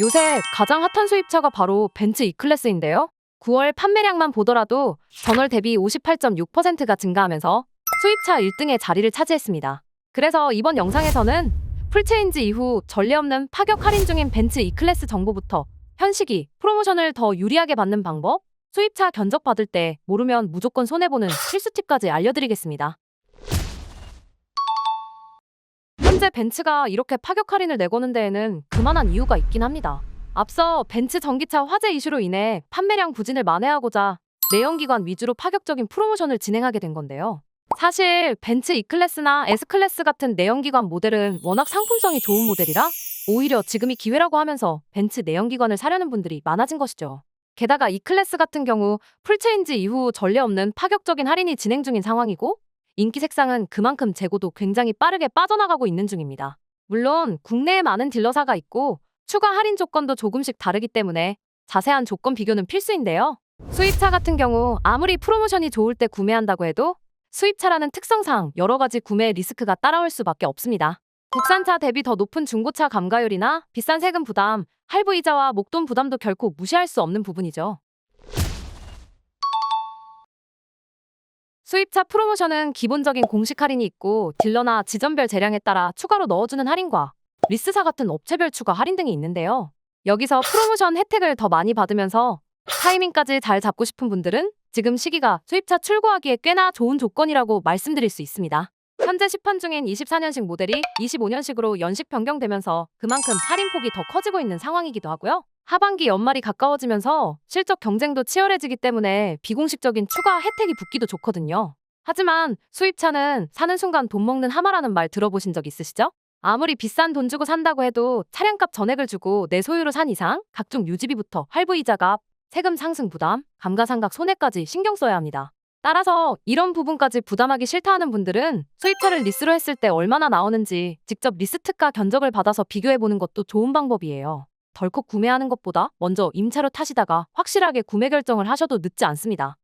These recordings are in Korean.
요새 가장 핫한 수입차가 바로 벤츠 E클래스인데요. 9월 판매량만 보더라도 전월 대비 58.6%가 증가하면서 수입차 1등의 자리를 차지했습니다. 그래서 이번 영상에서는 풀체인지 이후 전례 없는 파격 할인 중인 벤츠 E클래스 정보부터 현 시기 프로모션을 더 유리하게 받는 방법, 수입차 견적 받을 때 모르면 무조건 손해보는 필수 팁까지 알려드리겠습니다. 현재 벤츠가 이렇게 파격 할인을 내거는 데에는 그만한 이유가 있긴 합니다. 앞서 벤츠 전기차 화재 이슈로 인해 판매량 부진을 만회하고자 내연기관 위주로 파격적인 프로모션을 진행하게 된 건데요. 사실 벤츠 E클래스나 S클래스 같은 내연기관 모델은 워낙 상품성이 좋은 모델이라 오히려 지금이 기회라고 하면서 벤츠 내연기관을 사려는 분들이 많아진 것이죠. 게다가 E클래스 같은 경우 풀체인지 이후 전례 없는 파격적인 할인이 진행 중인 상황이고 인기 색상은 그만큼 재고도 굉장히 빠르게 빠져나가고 있는 중입니다. 물론 국내에 많은 딜러사가 있고 추가 할인 조건도 조금씩 다르기 때문에 자세한 조건 비교는 필수인데요. 수입차 같은 경우 아무리 프로모션이 좋을 때 구매한다고 해도 수입차라는 특성상 여러 가지 구매 리스크가 따라올 수밖에 없습니다. 국산차 대비 더 높은 중고차 감가율이나 비싼 세금 부담, 할부 이자와 목돈 부담도 결코 무시할 수 없는 부분이죠. 수입차 프로모션은 기본적인 공식 할인이 있고 딜러나 지점별 재량에 따라 추가로 넣어주는 할인과 리스사 같은 업체별 추가 할인 등이 있는데요. 여기서 프로모션 혜택을 더 많이 받으면서 타이밍까지 잘 잡고 싶은 분들은 지금 시기가 수입차 출고하기에 꽤나 좋은 조건이라고 말씀드릴 수 있습니다. 현재 시판 중인 24년식 모델이 25년식으로 연식 변경되면서 그만큼 할인폭이 더 커지고 있는 상황이기도 하고요. 하반기 연말이 가까워지면서 실적 경쟁도 치열해지기 때문에 비공식적인 추가 혜택이 붙기도 좋거든요. 하지만 수입차는 사는 순간 돈 먹는 하마라는 말 들어보신 적 있으시죠? 아무리 비싼 돈 주고 산다고 해도 차량값 전액을 주고 내 소유로 산 이상 각종 유지비부터 할부 이자가 세금 상승 부담, 감가상각 손해까지 신경 써야 합니다. 따라서 이런 부분까지 부담하기 싫다 하는 분들은 수입차를 리스로 했을 때 얼마나 나오는지 직접 리스트가 견적을 받아서 비교해보는 것도 좋은 방법이에요. 덜컥 구매하는 것보다 먼저 임차로 타시다가 확실하게 구매 결정을 하셔도 늦지 않습니다.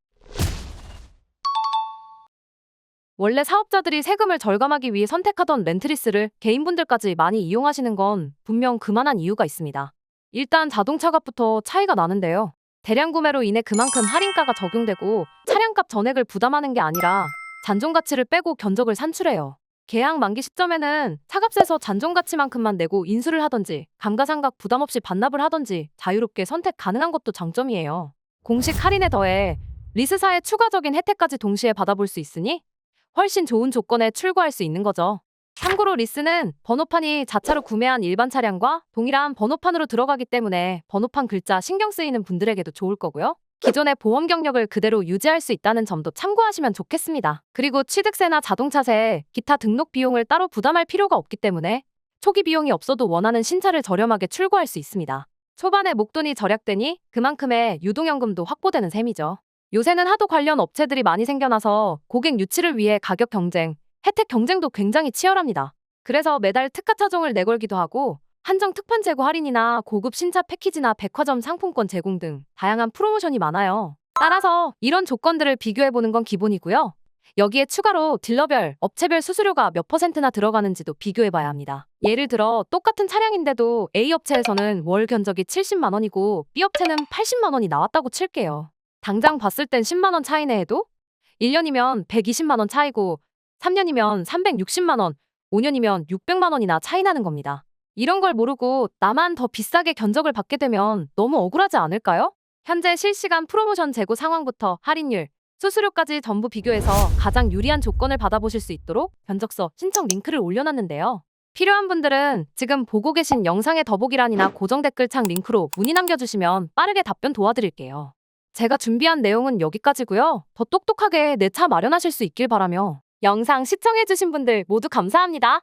원래 사업자들이 세금을 절감하기 위해 선택하던 렌트리스를 개인분들까지 많이 이용하시는 건 분명 그만한 이유가 있습니다. 일단 자동차 값부터 차이가 나는데요. 대량 구매로 인해 그만큼 할인가가 적용되고 차량값 전액을 부담하는 게 아니라 잔존 가치를 빼고 견적을 산출해요. 계약 만기 시점에는 차값에서 잔존 가치만큼만 내고 인수를 하던지 감가상각 부담 없이 반납을 하던지 자유롭게 선택 가능한 것도 장점이에요. 공식 할인에 더해 리스사의 추가적인 혜택까지 동시에 받아볼 수 있으니 훨씬 좋은 조건에 출고할 수 있는 거죠. 참고로 리스는 번호판이 자차로 구매한 일반 차량과 동일한 번호판으로 들어가기 때문에 번호판 글자 신경 쓰이는 분들에게도 좋을 거고요. 기존의 보험 경력을 그대로 유지할 수 있다는 점도 참고하시면 좋겠습니다. 그리고 취득세나 자동차세, 기타 등록 비용을 따로 부담할 필요가 없기 때문에 초기 비용이 없어도 원하는 신차를 저렴하게 출고할 수 있습니다. 초반에 목돈이 절약되니 그만큼의 유동연금도 확보되는 셈이죠. 요새는 하도 관련 업체들이 많이 생겨나서 고객 유치를 위해 가격 경쟁, 혜택 경쟁도 굉장히 치열합니다. 그래서 매달 특가 차종을 내걸기도 하고 한정 특판 재고 할인이나 고급 신차 패키지나 백화점 상품권 제공 등 다양한 프로모션이 많아요. 따라서 이런 조건들을 비교해보는 건 기본이고요. 여기에 추가로 딜러별, 업체별 수수료가 몇 퍼센트나 들어가는지도 비교해봐야 합니다. 예를 들어 똑같은 차량인데도 A 업체에서는 월 견적이 70만 원이고 B 업체는 80만 원이 나왔다고 칠게요. 당장 봤을 땐 10만 원 차이네 해도 1년이면 120만 원 차이고 3년이면 360만 원, 5년이면 600만 원이나 차이 나는 겁니다. 이런 걸 모르고 나만 더 비싸게 견적을 받게 되면 너무 억울하지 않을까요? 현재 실시간 프로모션 재고 상황부터 할인율, 수수료까지 전부 비교해서 가장 유리한 조건을 받아보실 수 있도록 견적서 신청 링크를 올려놨는데요. 필요한 분들은 지금 보고 계신 영상의 더보기란이나 고정 댓글창 링크로 문의 남겨주시면 빠르게 답변 도와드릴게요. 제가 준비한 내용은 여기까지고요. 더 똑똑하게 내 차 마련하실 수 있길 바라며 영상 시청해주신 분들 모두 감사합니다.